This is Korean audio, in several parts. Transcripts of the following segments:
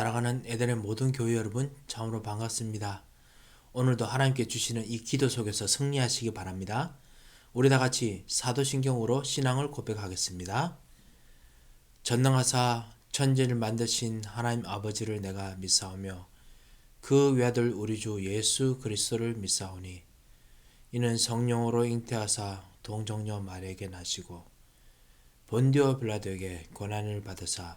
사랑하는 에덴의 모든 교회 여러분, 참으로 반갑습니다. 오늘도 하나님께 주시는 이 기도 속에서 승리하시기 바랍니다. 우리 다 같이 사도신경으로 신앙을 고백하겠습니다. 전능하사 천지를 만드신 하나님 아버지를 내가 믿사오며 그 외아들 우리 주 예수 그리스도를 믿사오니 이는 성령으로 잉태하사 동정녀 마리에게 나시고 본디오 빌라도에게 고난을 받으사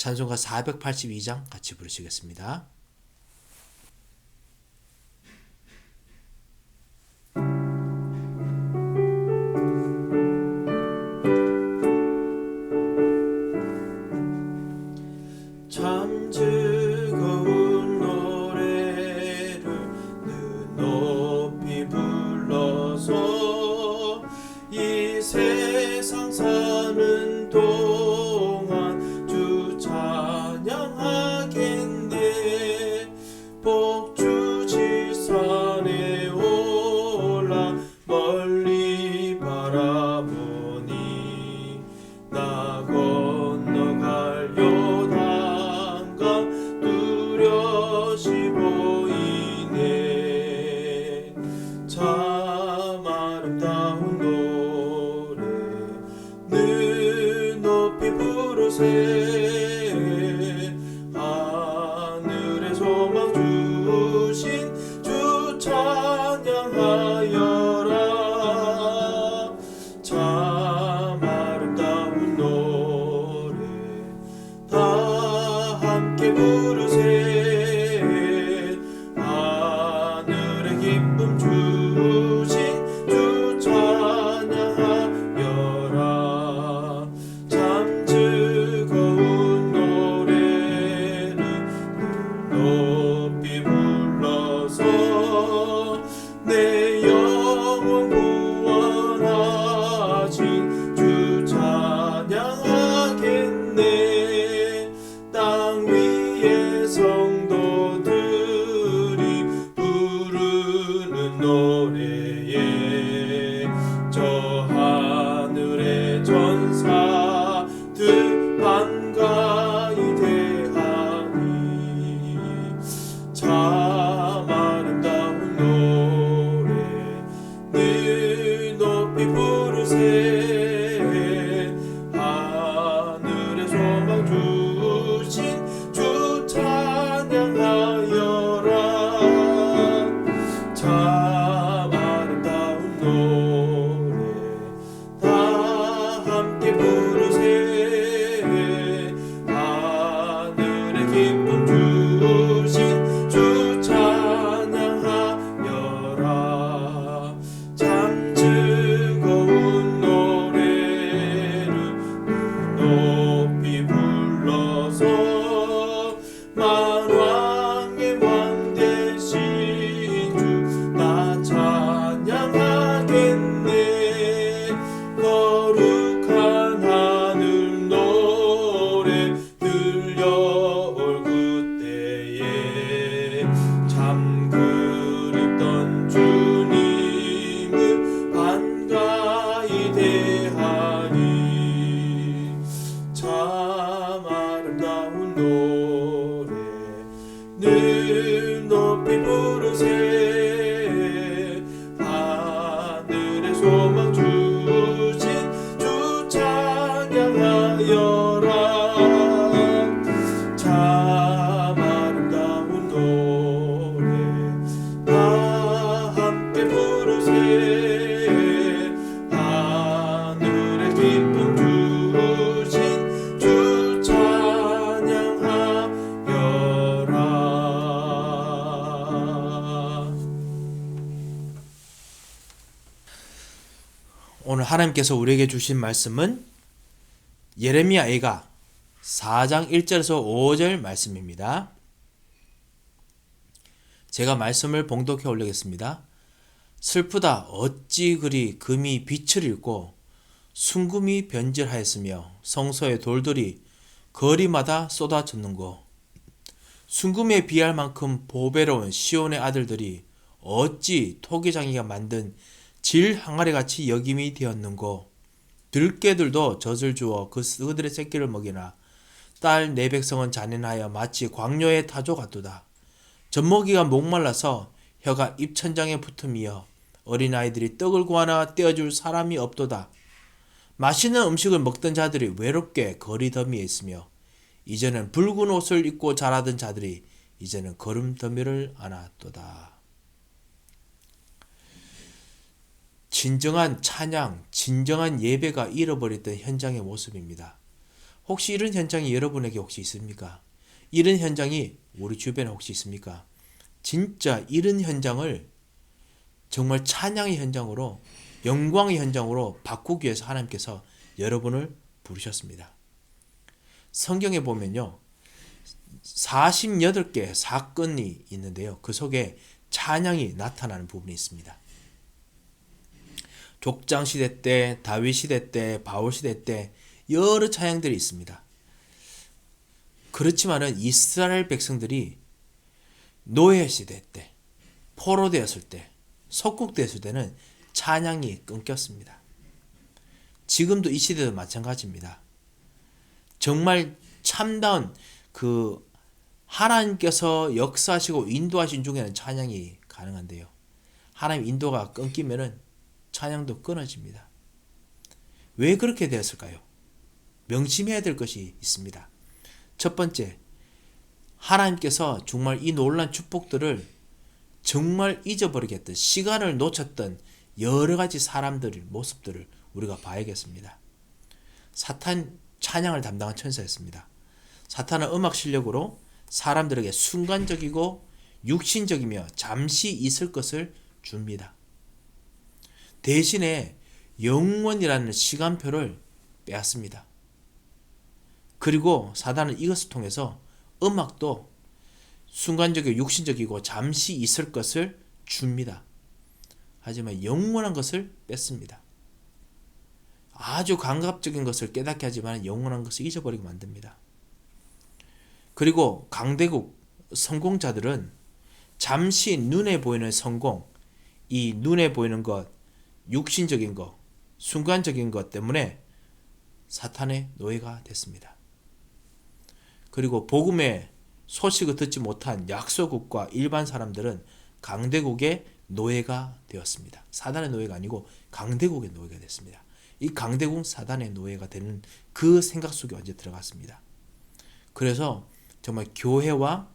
찬송가 482장 같이 부르시겠습니다. 하나님께서 우리에게 주신 말씀은 예레미야 애가 4장 1절에서 5절 말씀입니다. 제가 말씀을 봉독해 올리겠습니다. 슬프다 어찌 그리 금이 빛을 잃고 순금이 변질하였으며 성소의 돌들이 거리마다 쏟아졌는고 순금에 비할 만큼 보배로운 시온의 아들들이 어찌 토기장이가 만든 질 항아리 같이 여김이 되었는고 들깨들도 젖을 주어 그 그들의 새끼를 먹이나 딸 내 백성은 잔인하여 마치 광야의 타조 같도다 젖먹이가 목말라서 혀가 입천장에 붙음이여 어린아이들이 떡을 구하나 떼어줄 사람이 없도다 맛있는 음식을 먹던 자들이 외롭게 거리 더미에 있으며 이제는 붉은 옷을 입고 자라던 자들이 이제는 걸음 더미를 안았도다. 진정한 찬양, 진정한 예배가 잃어버렸던 현장의 모습입니다. 혹시 이런 현장이 여러분에게 혹시 있습니까? 이런 현장이 우리 주변에 혹시 있습니까? 진짜 이런 현장을 정말 찬양의 현장으로 영광의 현장으로 바꾸기 위해서 하나님께서 여러분을 부르셨습니다. 성경에 보면요. 48개 사건이 있는데요. 그 속에 찬양이 나타나는 부분이 있습니다. 족장 시대 때, 다윗 시대 때, 바울 시대 때 여러 찬양들이 있습니다. 그렇지만은 이스라엘 백성들이 노예 시대 때, 포로되었을 때, 석국되었을 때는 찬양이 끊겼습니다. 지금도 이 시대도 마찬가지입니다. 정말 참다운 그 하나님께서 역사하시고 인도하신 중에는 찬양이 가능한데요. 하나님 인도가 끊기면은 찬양도 끊어집니다. 왜 그렇게 되었을까요? 명심해야 될 것이 있습니다. 첫 번째, 하나님께서 정말 이 놀란 축복들을 정말 잊어버리겠던 시간을 놓쳤던 여러 가지 사람들의 모습들을 우리가 봐야겠습니다. 사탄 찬양을 담당한 천사였습니다. 사탄은 음악 실력으로 사람들에게 순간적이고 육신적이며 잠시 있을 것을 줍니다. 대신에 영원이라는 시간표를 빼앗습니다. 그리고 사단은 이것을 통해서 음악도 순간적이고 육신적이고 잠시 있을 것을 줍니다. 하지만 영원한 것을 뺐습니다. 아주 감각적인 것을 깨닫게 하지만 영원한 것을 잊어버리게 만듭니다. 그리고 강대국 성공자들은 잠시 눈에 보이는 성공, 이 눈에 보이는 것, 육신적인 것, 순간적인 것 때문에 사탄의 노예가 됐습니다. 그리고 복음의 소식을 듣지 못한 약소국과 일반 사람들은 강대국의 노예가 되었습니다. 사단의 노예가 아니고 강대국의 노예가 됐습니다. 이 강대국 사단의 노예가 되는 그 생각 속에 언제 들어갔습니다. 그래서 정말 교회와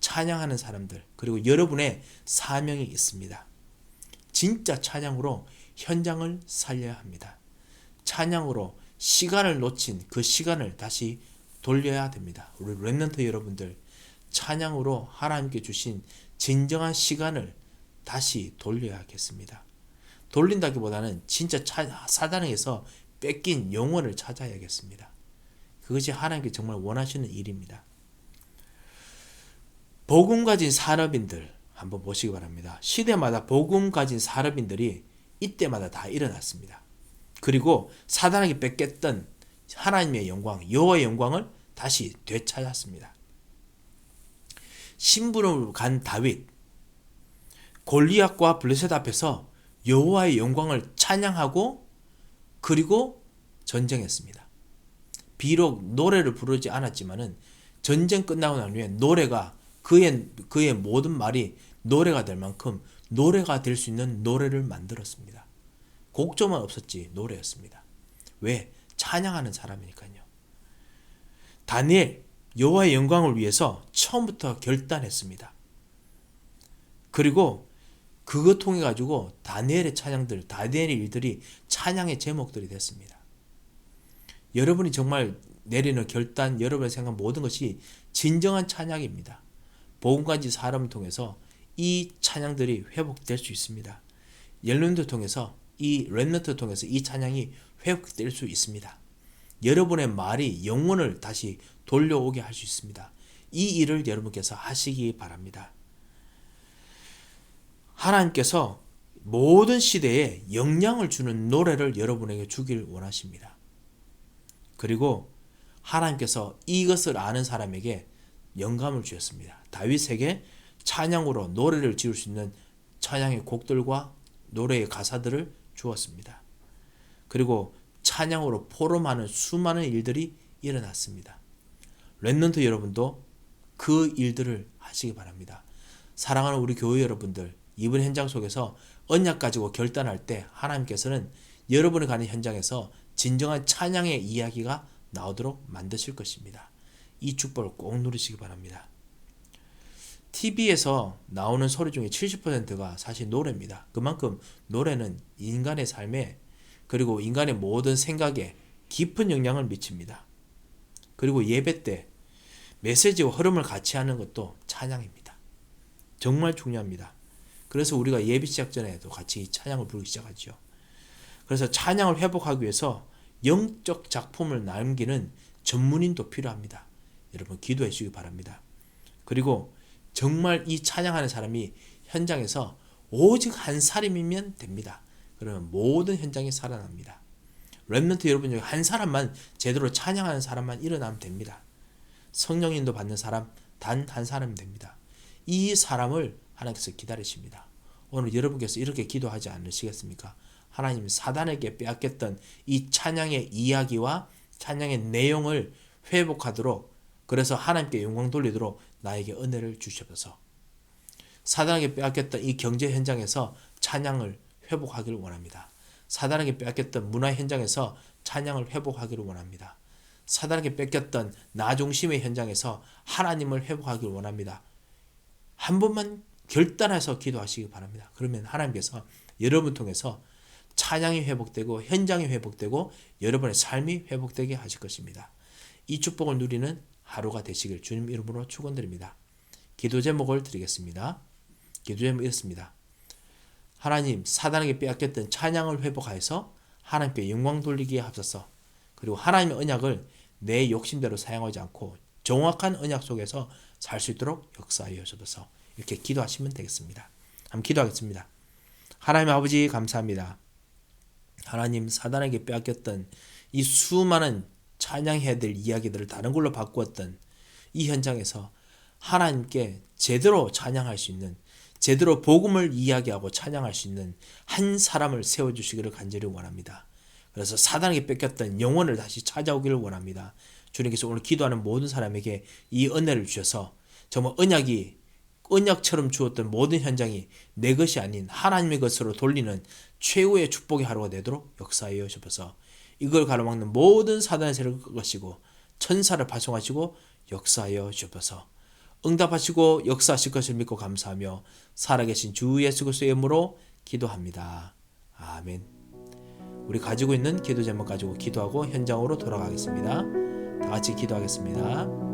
찬양하는 사람들 그리고 여러분의 사명이 있습니다. 진짜 찬양으로 현장을 살려야 합니다. 찬양으로 시간을 놓친 그 시간을 다시 돌려야 됩니다. 우리 랩런트 여러분들 찬양으로 하나님께 주신 진정한 시간을 다시 돌려야겠습니다. 돌린다기보다는 진짜 차, 사단에게서 뺏긴 영혼을 찾아야겠습니다. 그것이 하나님께 정말 원하시는 일입니다. 복음 가진 산업인들 한번 보시기 바랍니다. 시대마다 복음 가진 산업인들이 이때마다 다 일어났습니다. 그리고 사단에게 뺏겼던 하나님의 영광, 여호와의 영광을 다시 되찾았습니다. 신부로 간 다윗, 골리앗과 블레셋 앞에서 여호와의 영광을 찬양하고 그리고 전쟁했습니다. 비록 노래를 부르지 않았지만은 전쟁 끝나고 난 후에 노래가 그의 그의 모든 말이 노래가 될 만큼 노래가 될 수 있는 노래를 만들었습니다. 곡조만 없었지 노래였습니다. 왜? 찬양하는 사람이니까요. 다니엘 여호와의 영광을 위해서 처음부터 결단했습니다. 그리고 그것 통해 가지고 다니엘의 찬양들, 다니엘의 일들이 찬양의 제목들이 됐습니다. 여러분이 정말 내리는 결단, 여러분의 생각 모든 것이 진정한 찬양입니다. 복음까지 사람을 통해서 이 찬양들이 회복될 수 있습니다. 옐론드 통해서 이 랩너트 통해서 이 찬양이 회복될 수 있습니다. 여러분의 말이 영혼을 다시 돌려오게 할 수 있습니다. 이 일을 여러분께서 하시기 바랍니다. 하나님께서 모든 시대에 영향을 주는 노래를 여러분에게 주길 원하십니다. 그리고 하나님께서 이것을 아는 사람에게 영감을 주셨습니다. 다윗에게 찬양으로 노래를 지을 수 있는 찬양의 곡들과 노래의 가사들을 주었습니다. 그리고 찬양으로 포럼하는 수많은 일들이 일어났습니다. 랩런트 여러분도 그 일들을 하시기 바랍니다. 사랑하는 우리 교회 여러분들, 이번 현장 속에서 언약 가지고 결단할 때 하나님께서는 여러분이 가는 현장에서 진정한 찬양의 이야기가 나오도록 만드실 것입니다. 이 축복을 꼭 누리시기 바랍니다. TV에서 나오는 소리 중에 70%가 사실 노래입니다. 그만큼 노래는 인간의 삶에 그리고 인간의 모든 생각에 깊은 영향을 미칩니다. 그리고 예배 때 메시지와 흐름을 같이 하는 것도 찬양입니다. 정말 중요합니다. 그래서 우리가 예배 시작 전에도 같이 찬양을 부르기 시작하죠. 그래서 찬양을 회복하기 위해서 영적 작품을 남기는 전문인도 필요합니다. 여러분 기도해 주시기 바랍니다. 그리고 정말 이 찬양하는 사람이 현장에서 오직 한 사람이면 됩니다. 그러면 모든 현장이 살아납니다. 랩런트 여러분 중에 한 사람만 제대로 찬양하는 사람만 일어나면 됩니다. 성령인도 받는 사람 단 한 사람이 됩니다. 이 사람을 하나님께서 기다리십니다. 오늘 여러분께서 이렇게 기도하지 않으시겠습니까? 하나님 사단에게 빼앗겼던 이 찬양의 이야기와 찬양의 내용을 회복하도록 그래서 하나님께 영광 돌리도록 나에게 은혜를 주시옵소서. 사단에게 빼앗겼던 이 경제 현장에서 찬양을 회복하기를 원합니다. 사단에게 빼앗겼던 문화 현장에서 찬양을 회복하기를 원합니다. 사단에게 뺏겼던 나 중심의 현장에서 하나님을 회복하기를 원합니다. 한 번만 결단해서 기도하시기 바랍니다. 그러면 하나님께서 여러분 통해서 찬양이 회복되고 현장이 회복되고 여러분의 삶이 회복되게 하실 것입니다. 이 축복을 누리는 하루가 되시길 주님 이름으로 축원드립니다. 기도 제목을 드리겠습니다. 기도 제목 이렇습니다. 하나님 사단에게 빼앗겼던 찬양을 회복하여서 하나님께 영광 돌리기에 합서서 그리고 하나님의 언약을 내 욕심대로 사용하지 않고 정확한 언약 속에서 살 수 있도록 역사하여 주셔서 이렇게 기도하시면 되겠습니다. 한번 기도하겠습니다. 하나님 아버지 감사합니다. 하나님 사단에게 빼앗겼던 이 수많은 찬양해야 될 이야기들을 다른 걸로 바꾸었던 이 현장에서 하나님께 제대로 찬양할 수 있는 제대로 복음을 이야기하고 찬양할 수 있는 한 사람을 세워주시기를 간절히 원합니다. 그래서 사단에게 뺏겼던 영혼을 다시 찾아오기를 원합니다. 주님께서 오늘 기도하는 모든 사람에게 이 은혜를 주셔서 정말 언약이 언약처럼 주었던 모든 현장이 내 것이 아닌 하나님의 것으로 돌리는 최후의 축복의 하루가 되도록 역사하여 주셔서 이걸 가로막는 모든 사단의 세력을 끄시고 천사를 파송하시고 역사하여 주셔서 응답하시고 역사하실 것을 믿고 감사하며 살아계신 주 예수 그리스도의 이름으로 기도합니다. 아멘. 우리 가지고 있는 기도 제목 가지고 기도하고 현장으로 돌아가겠습니다. 다 같이 기도하겠습니다.